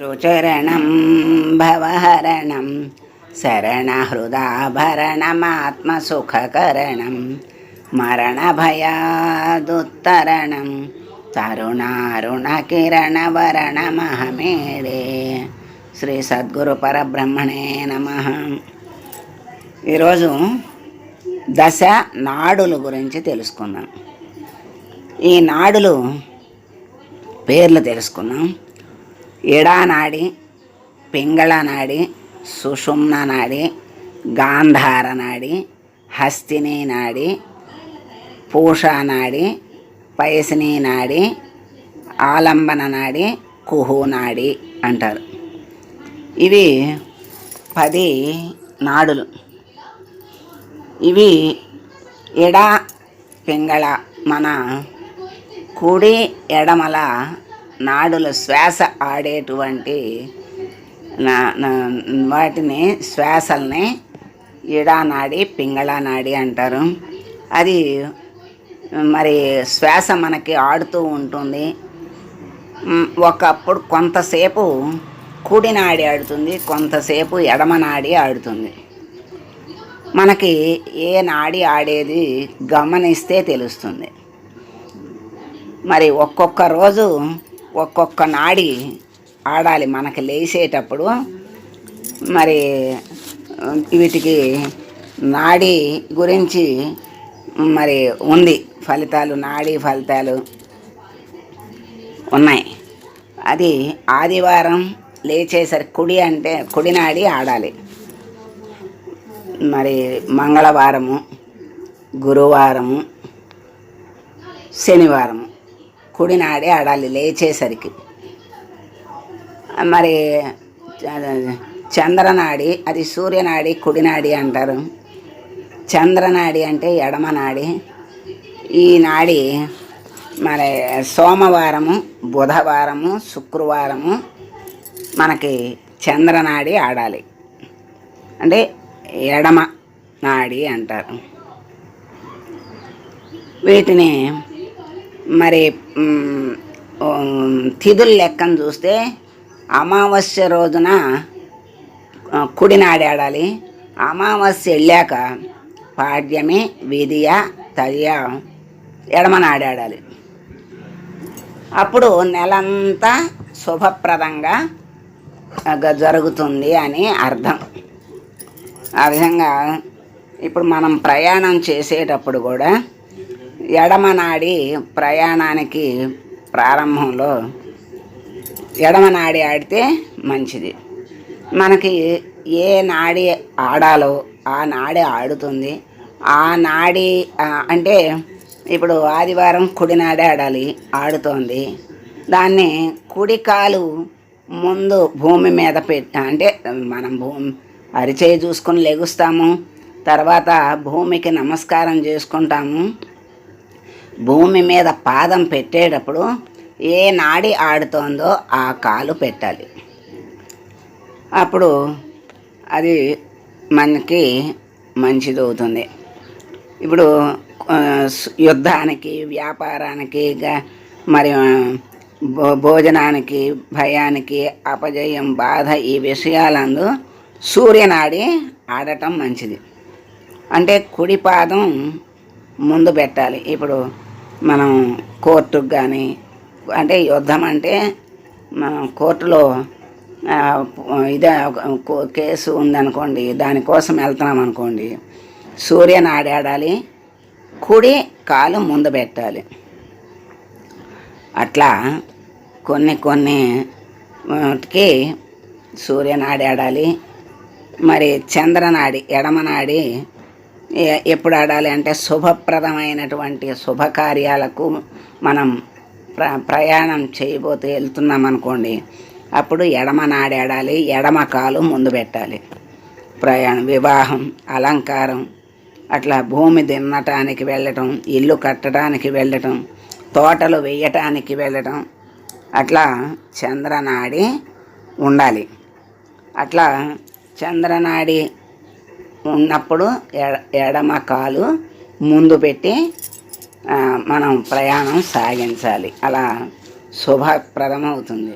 రుచరణం భవహరణం శరణహృదాభరణమాత్మసుఖకరణం మరణభయాదుత్తరణం తరుణారుణకిరణవరణమహమేడే శ్రీ సద్గురు పరబ్రహ్మణే నమ ఈరోజు దశ నాడుల గురించి తెలుసుకుందాం. ఈ నాడులు పేర్లు తెలుసుకుందాం. ఎడానాడి పింగళనాడి సుషుమ్న నాడి గాంధార నాడి హస్తిని నాడి పూషా నాడి నాడి ఆలంబన నాడి కుహునాడి అంటారు. ఇవి పది నాడులు. ఇవి ఎడ పింగళ మన కుడి ఎడమల నాడుల శ్వాస ఆడేటువంటి నా- వాటిని శ్వాసల్ని ఇడానాడి పింగళానాడి అంటారు. అది మరి శ్వాస మనకి ఆడుతూ ఉంటుంది. ఒకప్పుడు కొంతసేపు కూడినాడి ఆడుతుంది కొంతసేపు ఎడమనాడి ఆడుతుంది. మనకి ఏ నాడి ఆడేది గమనిస్తే తెలుస్తుంది. మరి ఒక్కొక్క రోజు ఒక్కొక్క నాడి ఆడాలి మనకి లేచేటప్పుడు మరి వీటికి నాడి గురించి మరి ఉంది. ఫలితాలు నాడీ ఫలితాలు ఉన్నాయి. అది ఆదివారం లేచేసరికి కుడి అంటే కుడి నాడి ఆడాలి. మరి మంగళవారము గురువారము శనివారము. కుడినాడే ఆడాలి లేచేసరికి. మరి చంద్రనాడి అది సూర్యనాడి కుడినాడి అంటారు. చంద్రనాడి అంటే ఎడమనాడి ఈనాడి మరి సోమవారము బుధవారము శుక్రవారము మనకి చంద్రనాడి ఆడాలి. అంటే ఎడమ నాడి అంటారు. వీటిని మరి తిథుల లెక్కను చూస్తే అమావాస్య రోజున కుడినాడాడాలి అమావాస్య వెళ్ళాక పాడ్యమి విధియ తదియ ఎడమనాడాడాలి అప్పుడు నెలంతా శుభప్రదంగా జరుగుతుంది అని అర్థం. ఆ విధంగా ఇప్పుడు మనం ప్రయాణం చేసేటప్పుడు కూడా ఎడమనాడి ప్రయాణానికి ప్రారంభంలో ఎడమనాడి ఆడితే మంచిది. మనకి ఏ నాడి ఆడాలో ఆ నాడి ఆడుతుంది. ఆ నాడి అంటే ఇప్పుడు ఆదివారం కుడినాడి ఆడాలి ఆడుతోంది. దాన్ని కుడి కాలు ముందు భూమి మీద పెట్టి అంటే మనం భూమి అరిచేయి చూసుకొని లెగుస్తాము. తర్వాత భూమికి నమస్కారం చేసుకుంటాము. భూమి మీద పాదం పెట్టేటప్పుడు ఏ నాడి ఆడుతోందో ఆ కాలు పెట్టాలి. అప్పుడు అది మనకి మంచిది అవుతుంది. ఇప్పుడు యుద్ధానికి వ్యాపారానికి మరి భో భోజనానికి భయానికి అపజయం బాధ ఈ విషయాలందు సూర్యనాడి ఆడటం మంచిది. అంటే కుడి పాదం ముందు పెట్టాలి. ఇప్పుడు మనం కోర్టుకు కానీ అంటే యుద్ధం అంటే మనం కోర్టులో ఇదే కేసు ఉందనుకోండి దానికోసం వెళ్తున్నాం అనుకోండి సూర్యనాడి ఆడాలి కుడి కాలు ముందు పెట్టాలి. అట్లా కొన్ని కొన్ని వాటికి సూర్యనాడి ఆడాలి మరి చంద్రనాడి ఎడమనాడి ఎప్పుడు ఆడాలి అంటే శుభప్రదమైనటువంటి శుభకార్యాలకు మనం ప్ర ప్రయాణం చేయబోతే వెళ్తున్నాం అనుకోండి అప్పుడు ఎడమ నాడాడాలి ఆడాలి ఎడమ కాలు ముందు పెట్టాలి. ప్రయాణం వివాహం అలంకారం అట్లా భూమి దున్నటానికి వెళ్ళటం ఇల్లు కట్టడానికి వెళ్ళటం తోటలు వేయటానికి వెళ్ళటం అట్లా చంద్రనాడి ఉండాలి. అట్లా చంద్రనాడి ఉన్నప్పుడు ఎడ ఎడమ కాలు ముందు పెట్టి మనం ప్రయాణం సాగించాలి. అలా శుభప్రదమవుతుంది.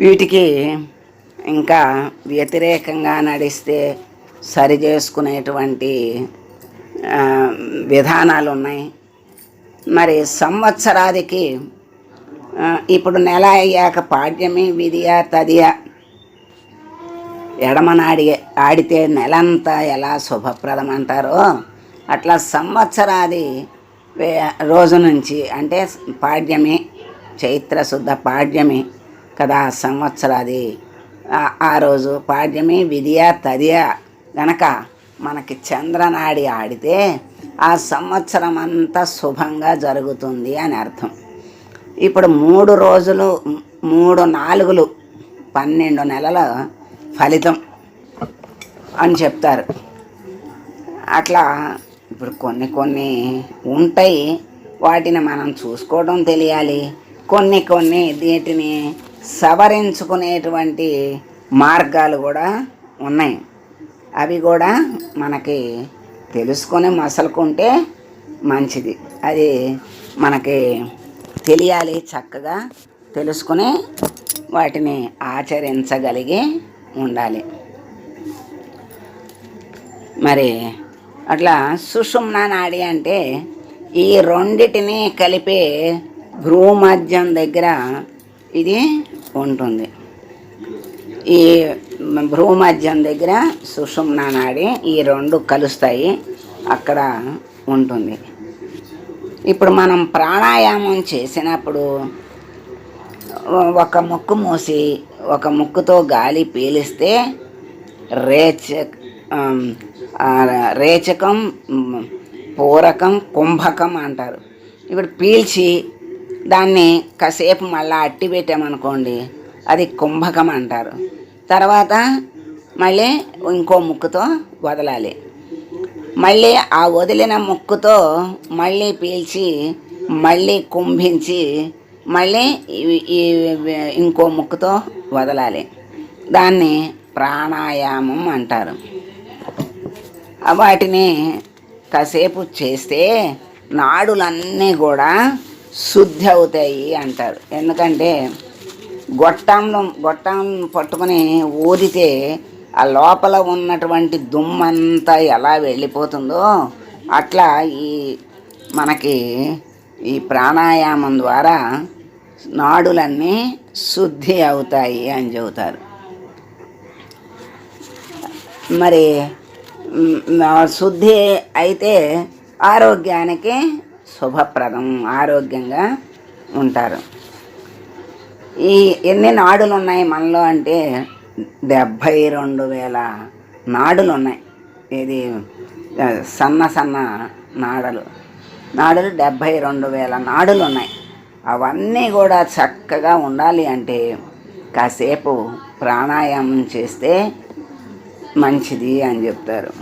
వీటికి ఇంకా వ్యతిరేకంగా నడిస్తే సరి చేసుకునేటువంటి విధానాలు ఉన్నాయి మరి సంవత్సరాదికి ఇప్పుడు నెల అయ్యాక పాడ్యమి విధియ తదియ ఎడమనాడి ఆడితే నెలంతా ఎలా శుభప్రదం అంటారో అట్లా సంవత్సరాది రోజు నుంచి అంటే పాడ్యమి చైత్ర శుద్ధ పాడ్యమి కదా సంవత్సరాది. ఆ- రోజు పాడ్యమి విధియ తదియ గనక మనకి చంద్రనాడి ఆడితే ఆ సంవత్సరం అంతా శుభంగా జరుగుతుంది అని అర్థం. ఇప్పుడు మూడు రోజులు మూడు నాలుగులు పన్నెండు నెలల ఫలితం అని చెప్తారు. అట్లా ఇప్పుడు కొన్ని కొన్ని ఉంటాయి. వాటిని మనం చూసుకోవడం తెలియాలి. కొన్ని కొన్ని వీటిని సవరించుకునేటువంటి మార్గాలు కూడా ఉన్నాయి. అవి కూడా మనకి తెలుసుకొని మసలుకుంటే మంచిది. అది మనకి తెలియాలి చక్కగా. తెలుసుకుని వాటిని ఆచరించగలిగి ఉండాలి. మరి అట్లా సుషుమ్న నాడి అంటే ఈ రెండిటిని కలిపే భ్రూమధ్యం దగ్గర ఇది ఉంటుంది. ఈ భ్రూమధ్యం దగ్గర సుషుమ్న నాడి ఈ రెండు కలుస్తాయి. అక్కడ ఉంటుంది. ఇప్పుడు మనం ప్రాణాయామం చేసినప్పుడు ఒక ముక్కు మూసి ఒక ముక్కుతో గాలి పీలిస్తే రేచ రేచకం పూరకం కుంభకం అంటారు. ఇప్పుడు పీల్చి దాన్ని కాసేపు మళ్ళీ అట్టి పెట్టామనుకోండి అది కుంభకం అంటారు. తర్వాత మళ్ళీ ఇంకో ముక్కుతో వదలాలి. మళ్ళీ ఆ వదిలిన ముక్కుతో మళ్ళీ పీల్చి మళ్ళీ కుంభించి మళ్ళీ ఈ- ఇంకో ముక్కుతో వదలాలి. దాన్ని ప్రాణాయామం అంటారు. వాటిని కాసేపు చేస్తే నాడులన్నీ కూడా శుద్ధి అవుతాయి అంటారు. ఎందుకంటే గొట్టంలో గొట్టం పట్టుకుని ఊదితే ఆ లోపల ఉన్నటువంటి దుమ్మంతా ఎలా వెళ్ళిపోతుందో అట్లా ఈ మనకి ఈ ప్రాణాయామం ద్వారా నాడులన్నీ శుద్ధి అవుతాయి అని చెబుతారు. మరి శుద్ధి అయితే ఆరోగ్యానికి శుభప్రదం ఆరోగ్యంగా ఉంటారు. ఈ ఎన్ని నాడులు ఉన్నాయి మనలో అంటే డెబ్భై రెండు వేల నాడులు ఉన్నాయి ఇది సన్న సన్న నాడలు. నాడులు డెబ్భై రెండు వేల నాడులు ఉన్నాయి అవన్నీ కూడా చక్కగా ఉండాలి అంటే కాసేపు ప్రాణాయామం చేస్తే మంచిది అని చెప్తారు.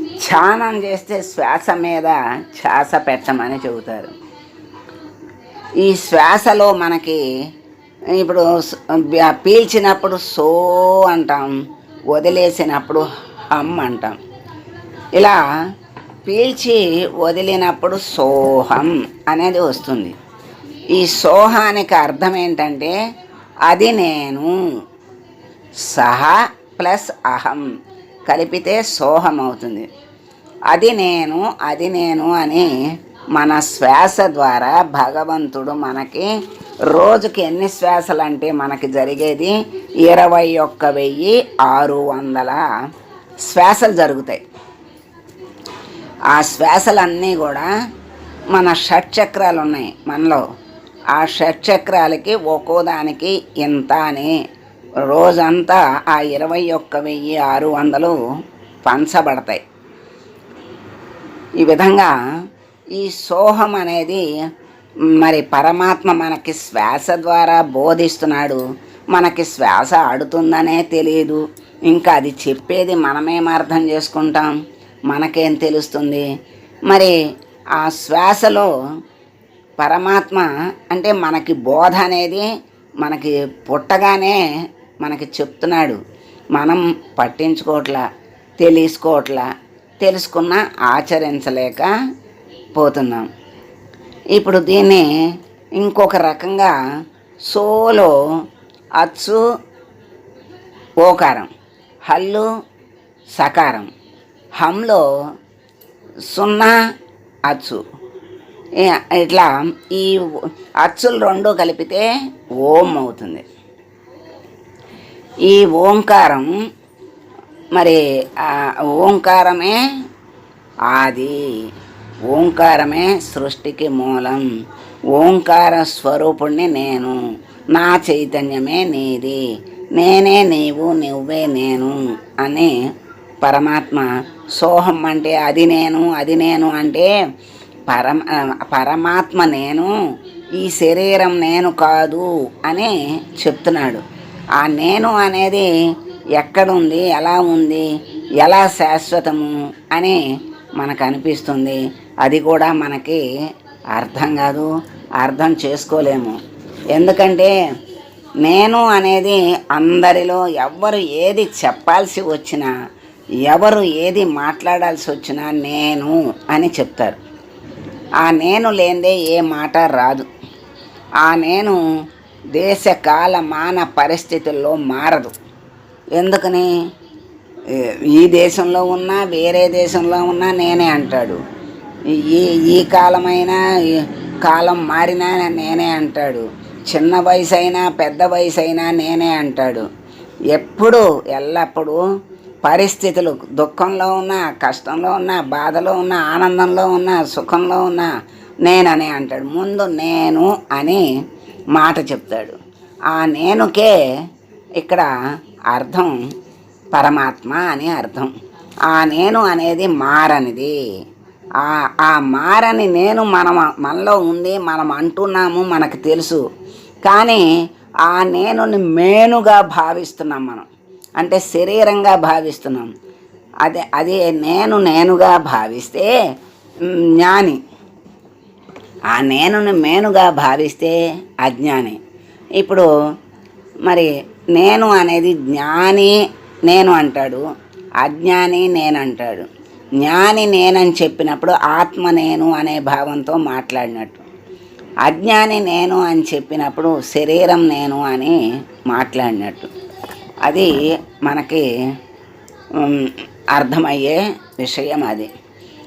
ధ్యానం చేస్తే శ్వాస మీద శ్వాస పెట్టమని చెబుతారు. ఈ శ్వాసలో మనకి ఇప్పుడు పీల్చినప్పుడు సో అంటాం వదిలేసినప్పుడు హమ్ అంటాం. ఇలా పీల్చి వదిలినప్పుడు సోహం అనేది వస్తుంది. ఈ సోహానికి అర్థం ఏంటంటే అది నేను సహ ప్లస్ అహం కలిపితే సోహం అవుతుంది. అది నేను అది నేను అని మన శ్వాస ద్వారా భగవంతుడు మనకి రోజుకి ఎన్ని శ్వాసలు అంటే మనకి జరిగేది? ఇరవై ఒక్క వెయ్యి ఆరు వందల శ్వాసలు జరుగుతాయి. ఆ శ్వాసలన్నీ కూడా మన షట్చక్రాలు ఉన్నాయి మనలో. ఆ షట్చక్రాలకి ఒక్కో దానికి ఇంత అని. రోజంతా ఆ ఇరవై ఒక్క వెయ్యి ఆరు వందలు పంచబడతాయి. ఈ విధంగా ఈ సోహం అనేది మరి పరమాత్మ మనకి శ్వాస ద్వారా బోధిస్తున్నాడు. మనకి శ్వాస ఆడుతుందనే తెలియదు ఇంకా అది చెప్పేది మనమేం అర్థం చేసుకుంటాం? మనకేం తెలుస్తుంది? మరి ఆ శ్వాసలో పరమాత్మ అంటే మనకి బోధ అనేది మనకి పుట్టగానే మనకి చెప్తున్నాడు. మనం పట్టించుకోవట్లా తెలుసుకోవట్లా తెలుసుకున్న ఆచరించలేక పోతున్నాం. ఇప్పుడు దీన్ని ఇంకొక రకంగా సోలో అచ్చు ఓకారం హల్లు సకారం. హంలో సున్నా అచ్చు. ఇట్లా ఈ అచ్చులు రెండు కలిపితే ఓం అవుతుంది. ఈ ఓంకారం మరి ఓంకారమే ఆది ఓంకారమే సృష్టికి మూలం ఓంకార స్వరూపుణ్ణి నేను నా చైతన్యమే నీది నేనే నీవు నువ్వే నేను అని పరమాత్మ సోహం అంటే అది నేను అది నేను అంటే పరమ పరమాత్మ నేను ఈ శరీరం నేను కాదు అని చెప్తున్నాడు. ఆ నేను అనేది ఎక్కడుంది ఎలా ఉంది ఎలా శాశ్వతము అని మనకు అనిపిస్తుంది. అది కూడా మనకి అర్థం కాదు అర్థం చేసుకోలేము. ఎందుకంటే నేను అనేది అందరిలో ఎవ్వరు ఏది చెప్పాల్సి వచ్చినా ఎవరు ఏది మాట్లాడాల్సి వచ్చినా నేను అని చెప్తారు. ఆ నేను లేనిదే ఏ మాట రాదు. ఆ నేను దేశ కాల మాన పరిస్థితుల్లో మారదు. ఎందుకని? ఈ దేశంలో ఉన్నా వేరే దేశంలో ఉన్నా నేనే అంటాడు. ఈ ఈ కాలమైనా కాలం మారినా నేనే అంటాడు. చిన్న వయసు అయినా పెద్ద వయసు అయినా నేనే అంటాడు. ఎప్పుడు ఎల్లప్పుడూ పరిస్థితులు దుఃఖంలో ఉన్నా కష్టంలో ఉన్నా బాధలో ఉన్నా ఆనందంలో ఉన్నా సుఖంలో ఉన్నా నేననే అంటాడు. ముందు నేను అని మాట చెప్తాడు. ఆ నేనుకే ఇక్కడ అర్థం పరమాత్మ అని అర్థం. ఆ నేను అనేది మారనిది. ఆ మారని నేను మనం మనలో ఉంది మనం అంటున్నాము మనకు తెలుసు. కానీ ఆ నేనుని మేనుగా భావిస్తున్నాం మనం. అంటే శరీరంగా భావిస్తున్నాం. అదే అదే నేను నేనుగా భావిస్తే జ్ఞాని. ఆ నేనుని మేనుగా భావిస్తే అజ్ఞాని. ఇప్పుడు మరి నేను అనేది జ్ఞాని నేను అంటాడు అజ్ఞాని నేను అంటాడు జ్ఞాని నేనని చెప్పినప్పుడు ఆత్మ నేను అనే భావంతో మాట్లాడినట్టు. అజ్ఞాని నేను అని చెప్పినప్పుడు శరీరం నేను అని మాట్లాడినట్టు. అది మనకి అర్థమయ్యే విషయం అది.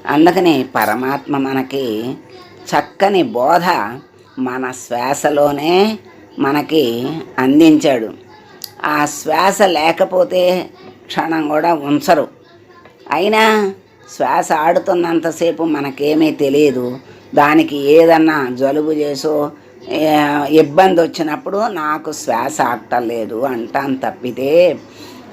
అందుకని పరమాత్మ మనకి చక్కని బోధ మన శ్వాసలోనే మనకి అందించాడు. ఆ శ్వాస లేకపోతే క్షణం కూడా ఉంచరు. అయినా శ్వాస ఆడుతున్నంతసేపు మనకేమీ తెలియదు. దానికి ఏదన్నా జలుబు చేసో ఇబ్బంది వచ్చినప్పుడు నాకు శ్వాస ఆగటలేదు. అంటాను తప్పితే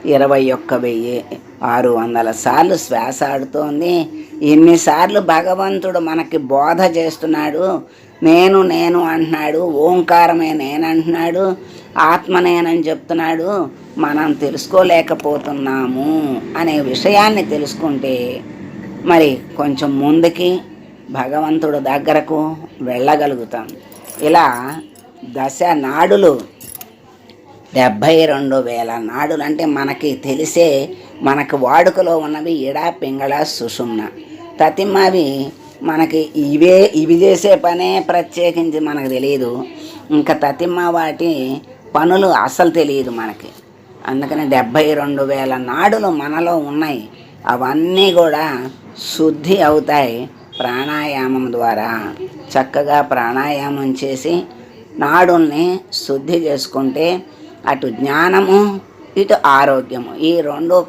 ఇరవై ఒక్క వెయ్యి ఆరు వందల సార్లు శ్వాస ఆడుతోంది. ఎన్నిసార్లు భగవంతుడు మనకి బోధ చేస్తున్నాడు. నేను నేను అంటున్నాడు. ఓంకారమే నేను అంటున్నాడు ఆత్మ నేనని చెప్తున్నాడు. మనం తెలుసుకోలేకపోతున్నాము అనే విషయాన్ని తెలుసుకుంటే మరి కొంచెం ముందుకి భగవంతుడు దగ్గరకు వెళ్ళగలుగుతాం. ఇలా దశ నాడులు డెబ్భై రెండు వేల నాడులు అంటే మనకి తెలిసే మనకు వాడుకలో ఉన్నవి ఇడా పింగళ సుషుమ్న. తతిమ్మవి మనకి ఇవే ఇవి చేసే పనే ప్రత్యేకించి మనకు తెలియదు. ఇంకా తతిమ్మ వాటి పనులు అసలు తెలియదు మనకి. అందుకని డెబ్భై రెండు వేల నాడులు మనలో ఉన్నాయి. అవన్నీ కూడా శుద్ధి అవుతాయి. ప్రాణాయామం ద్వారా చక్కగా ప్రాణాయామం చేసి నాడుల్ని శుద్ధి చేసుకుంటే అటు జ్ఞానము ఇటు ఆరోగ్యము. ఈ రెండు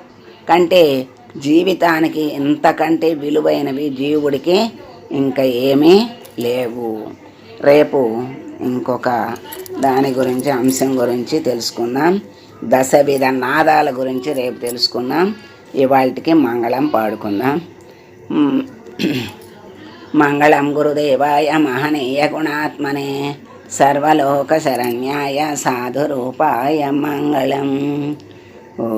కంటే జీవితానికి ఇంతకంటే విలువైనవి జీవుడికి ఇంకా ఏమీ లేవు. రేపు ఇంకొక దాని గురించి అంశం గురించి తెలుసుకుందాం. దశవిధ నాదాల గురించి రేపు తెలుసుకుందాం. ఇవాళకి మంగళం పాడుకుందాం. మంగళం గురుదేవాయ మహనీయ గుణాత్మనే సర్వలోక శరణ్యాయ సాధురూపాయ మంగళం ఓ